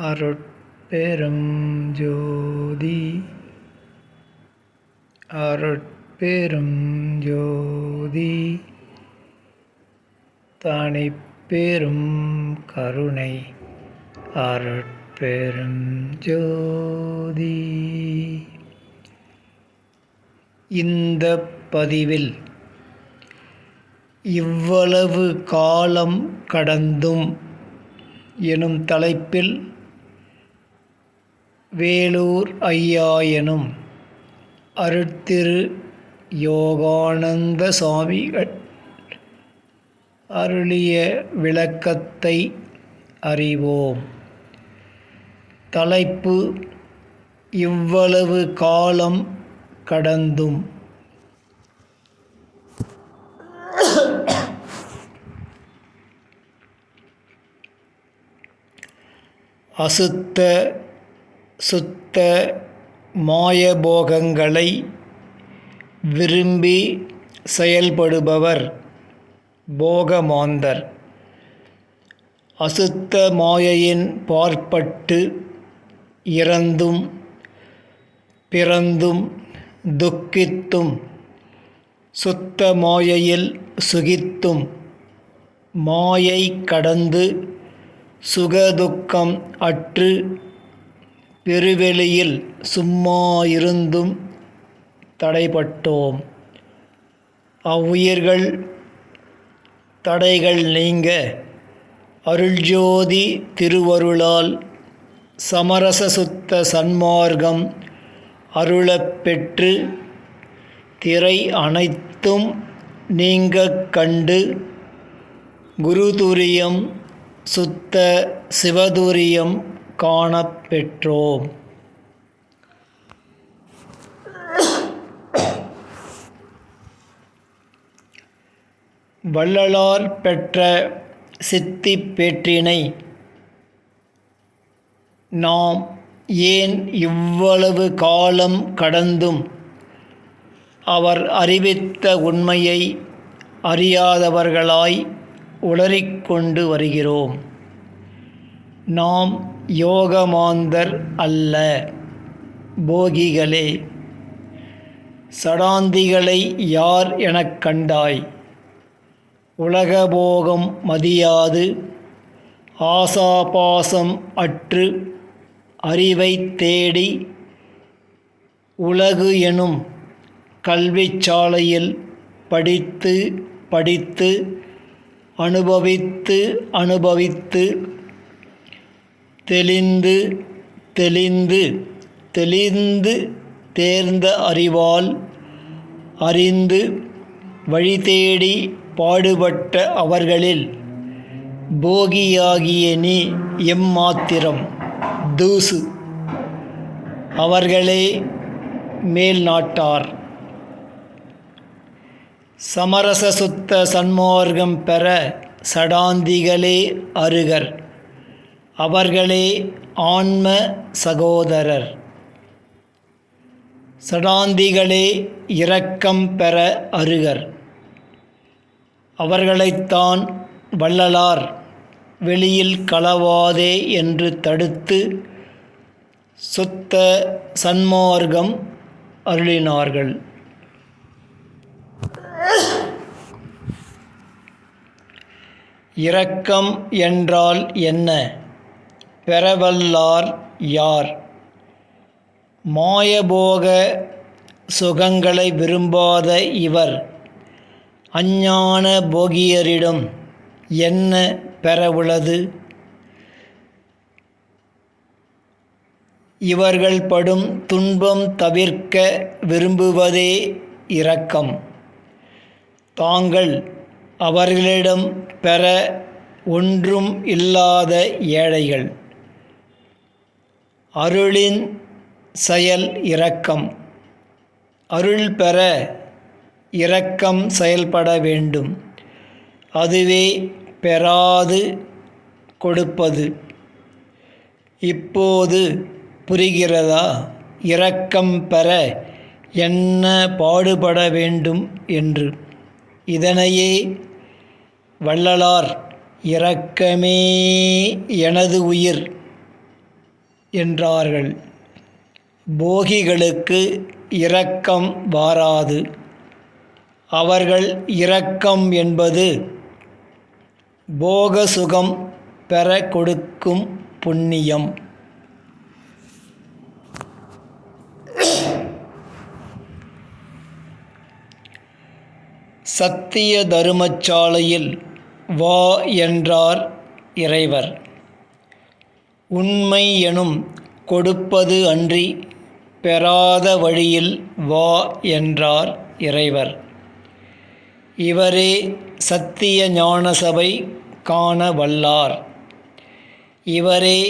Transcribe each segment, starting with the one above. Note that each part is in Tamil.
அருட்பெரும் ஜோதி. அருட்பெரும் ஜோதி. தனிப்பெரும் கருணை. அருட்பெரும் ஜோதி. இந்த பதிவில் இவ்வளவு காலம் கடந்தும் எனும் தலைப்பில் வேலூர் ஐயாயனும் அருட்திரு யோகானந்த சுவாமிகள் அருளிய விளக்கத்தை அறிவோம். தலைப்பு இவ்வளவு காலம் கடந்தும். அசுத்த சுத்த மாயபோகங்களை விரும்பி செயல்படுபவர் போகமாந்தர். அசுத்த மாயையின் பார்ப்பட்டு இறந்தும் பிறந்தும் துக்கித்தும் சுத்த மாயையில் சுகித்தும் மாயை கடந்து சுகதுக்கம் அற்று பெருவெளியில் சும்மா இருந்தும் தடைப்பட்டோம் அவ்வுயிர்கள் தடைகள் நீங்க. அருள்ஜோதி திருவருளால் சமரச சுத்த சன்மார்க்கம் அருளப்பெற்று திரை அனைத்தும் நீங்க கண்டு குருதுரியம் சுத்த சிவதுரியம் காணப் பெற்றோம். வள்ளலார் பெற்ற சித்தி பேற்றினை நாம் ஏன் இவ்வளவு காலம் கடந்தும் அவர் அறிவித்த உண்மையை அறியாதவர்களாய் உளறிக்கொண்டு வருகிறோம். நாம் யோகமாந்தர் அல்ல. போகிகளே சடாந்திகளை யார் எனக் கண்டாய்? உலகபோகம் மதியாது ஆசாபாசம் அற்று அறிவை தேடி உலகு எனும் கல்விச்சாலையில் படித்து படித்து அனுபவித்து அனுபவித்து தெளிந்து தெளிந்து தெளிந்து தேர்ந்த அறிவால் அறிந்து வழி தேடி பாடுபட்ட அவர்களில் போகியாகிய நீ எம்மாத்திரம் தூசு. அவர்களே மேல் நாட்டார். சமரச சுத்த சன்மார்க்கம் பெற சடாந்திகளே அருகர். அவர்களே ஆன்ம சகோதரர். சடாந்திகளே இரக்கம் பெற அருகர். அவர்களைத்தான் வள்ளலார் வெளியில் களவாதே என்று தடுத்து சுத்த சன்மார்க்கம் அருளினார்கள். இரக்கம் என்றால் என்ன? பெறவல்லார் யார்? மாயபோக சுகங்களை விரும்பாத இவர் அஞ்ஞான போகியரிடம் என்ன பெறவுளது இவர்கள் படும் துன்பம் தவிர்க்க விரும்புவதே இரக்கம். தாங்கள் அவர்களிடம் பெற ஒன்றும் இல்லாத ஏழைகள். அருளின் செயல் இரக்கம். அருள் பெற இரக்கம் செயல்பட வேண்டும். அதுவே பெறாது கொடுப்பது. இப்போது புரிகிறதா? இரக்கம் பெற என்ன பாடுபட வேண்டும் என்று. இதனையே வள்ளலார் இரக்கமே எனது உயிர். என்றார்கள். போகிகளுக்கு இரக்கம் வாராது. அவர்கள் இரக்கம் என்பது போக சுகம் பெற கொடுக்கும் புண்ணியம். சத்திய தருமச்சாலையில் வா என்றார் இறைவர். உண்மை எனும் கொடுப்பது அன்றி பெறாத வழியில் வா என்றார் இறைவர். இவரே சத்திய ஞானசபை காண வல்லார். இவரே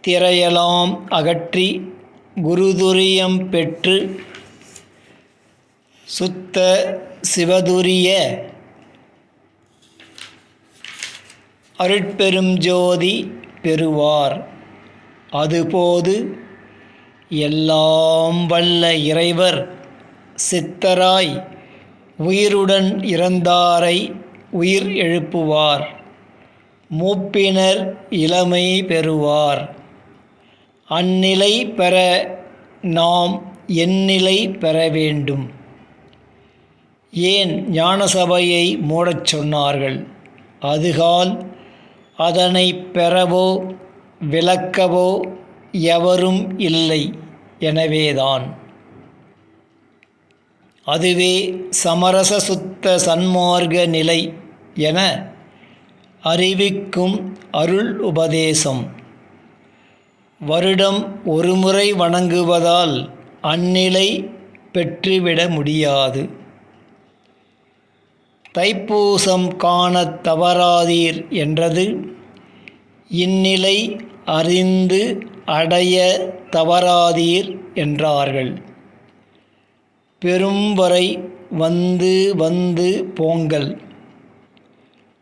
திரையலாம் அகற்றி குருதுரியம் பெற்று சுத்த சிவதுரிய அருட்பெரும் ஜோதி பெறுவார். அதுபோது எல்லாம் வல்ல இறைவர் சித்தராய் உயிருடன் இறந்தாரை உயிர் எழுப்புவார். மூப்பினர் இளமை பெறுவார். அந்நிலை பெற நாம் எந்நிலை பெற வேண்டும். ஏன் ஞானசபையை மூடச் சொன்னார்கள்? அதுகால் அதனை பெறவோ விளக்கவோ எவரும் இல்லை எனவேதான். அதுவே சமரச சுத்த சன்மார்க்க நிலை என அறிவிக்கும் அருள் உபதேசம். வருடம் ஒருமுறை வணங்குவதால் அந்நிலை பெற்றுவிட முடியாது. தைப்பூசம் காணத் தவறாதீர் என்றது இந்நிலை அறிந்து அடைய தவறாதீர் என்றார்கள். பெரும்வரை வந்து வந்து போங்கள்.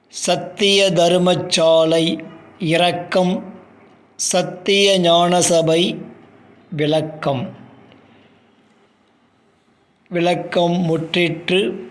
சத்திய தருமச்சாலை இரக்கம் சத்திய ஞானசபை விளக்கம். விளக்கம் முற்றிற்று